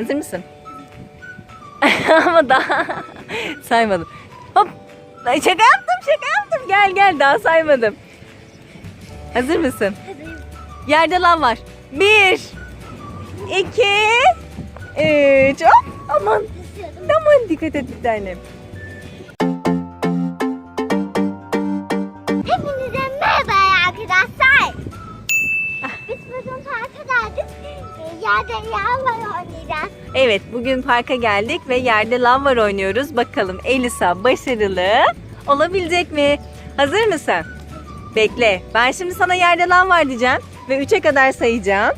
Hazır mısın? Ama daha saymadım. Hop. Şaka yaptım şaka yaptım. Gel gel daha saymadım. Hazır mısın? Hazırım. Yerde lan var. Bir. iki, Üç. Hop. Aman. Aman dikkat et bir tanem. Evet bugün parka geldik ve yerde lav var oynuyoruz. Bakalım Elisa başarılı olabilecek mi? Hazır mısın? Bekle. Ben şimdi sana yerde lav diyeceğim ve 3'e kadar sayacağım.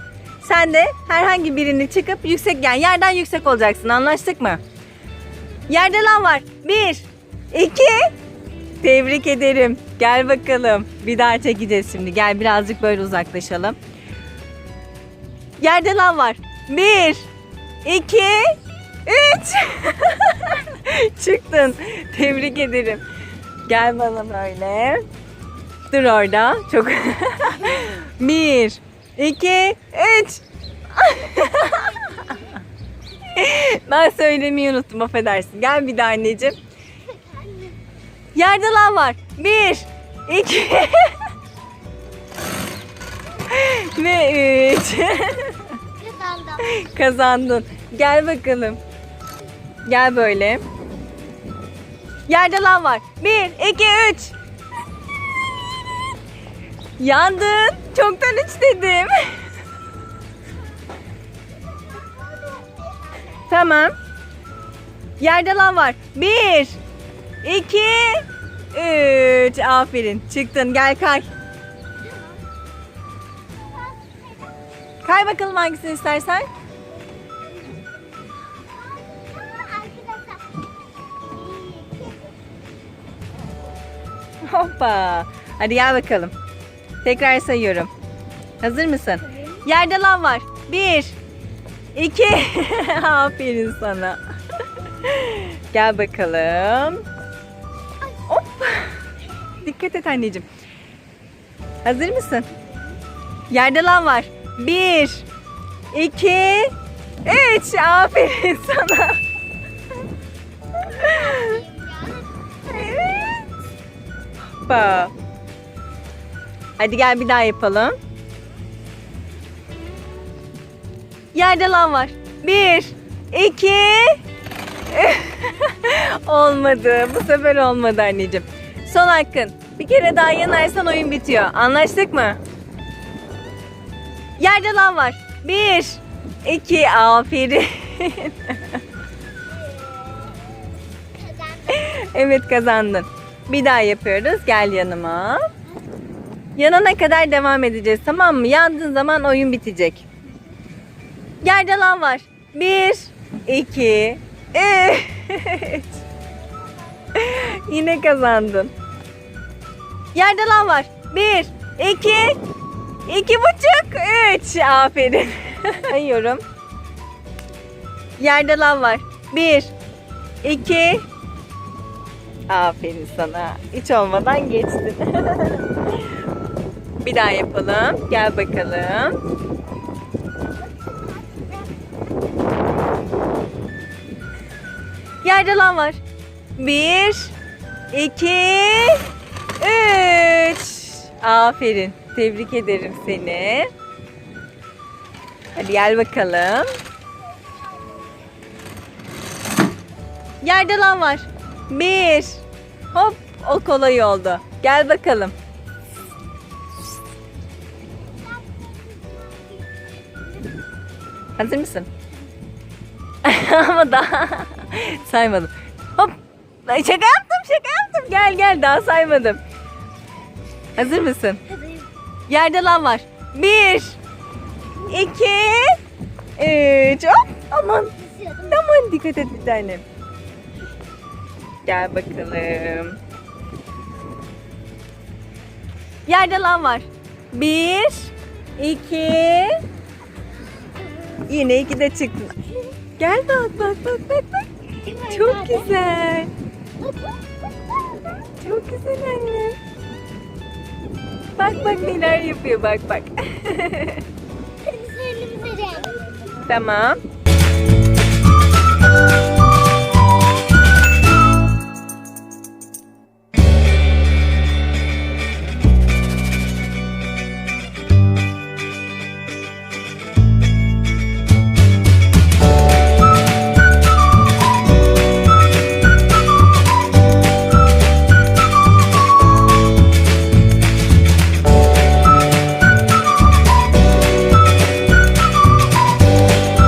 Sen de herhangi birini çıkıp yüksek yani yerden yüksek olacaksın. Anlaştık mı? Yerde lav var. 1 2 Tebrik ederim. Gel bakalım. Bir daha çekeceğiz şimdi. Gel birazcık böyle uzaklaşalım. Yerde lav var. 1 2 3 Çıktın. Tebrik ederim. Gel bana böyle. Dur orada. Çok 1 2 3 Ben söylemeyi unuttum affedersin. Gel bir daha anneciğim. Yerde lan var. 1 2 ve 3 Kazandım. Kazandın. Gel bakalım. Gel böyle. Yerde lan var. Bir, iki, üç. Yandın. Çoktan üç dedim. tamam. Yerde lan var. Bir, iki, üç. Aferin. Çıktın. Gel kay. Kay bakalım hangisini istersen. Hoppa. Hadi gel bakalım. Tekrar sayıyorum. Hazır mısın? Yerde lan var. Bir. iki. Aferin sana. gel bakalım. Hop. Dikkat et anneciğim. Hazır mısın? Yerde lan var. Bir. iki, Üç. Aferin sana. Evet. Hadi gel bir daha yapalım. Yerde lan var. Bir, iki, olmadı. Bu sefer olmadı anneciğim. Son hakkın. Bir kere daha yanarsan oyun bitiyor. Anlaştık mı? Yerde lan var. Bir, iki, aferin. Evet kazandın. Bir daha yapıyoruz. Gel yanıma. Yanana kadar devam edeceğiz tamam mı? Yandığın zaman oyun bitecek. Yerde lan var. Bir, iki, üç. Yine kazandın. Yerde lan var. Bir, iki, iki buçuk, üç. Aferin. Sayıyorum. Yerde lan var. Bir, iki, Aferin sana. Hiç olmadan geçtin. Bir daha yapalım. Gel bakalım. Yerde lan var. Bir, iki, üç. Aferin. Tebrik ederim seni. Hadi gel bakalım. Yerde lan var. Bir. Hop o kolay oldu. Gel bakalım. Hazır mısın? Ama daha saymadım. Hop. Şaka yaptım şaka yaptım. Gel gel daha saymadım. Hazır mısın? Hazırım. Yerde lan var. Bir. iki, Üç. Hop. Aman. Aman dikkat et bir tanem. Gel bakalım. Yerde lan var. Bir, iki, yine iki de çıktı. Gel bak bak bak bak bak. Çok güzel. Çok güzel anne. Bak bak neler yapıyor bak bak. Biz elimizi tamam.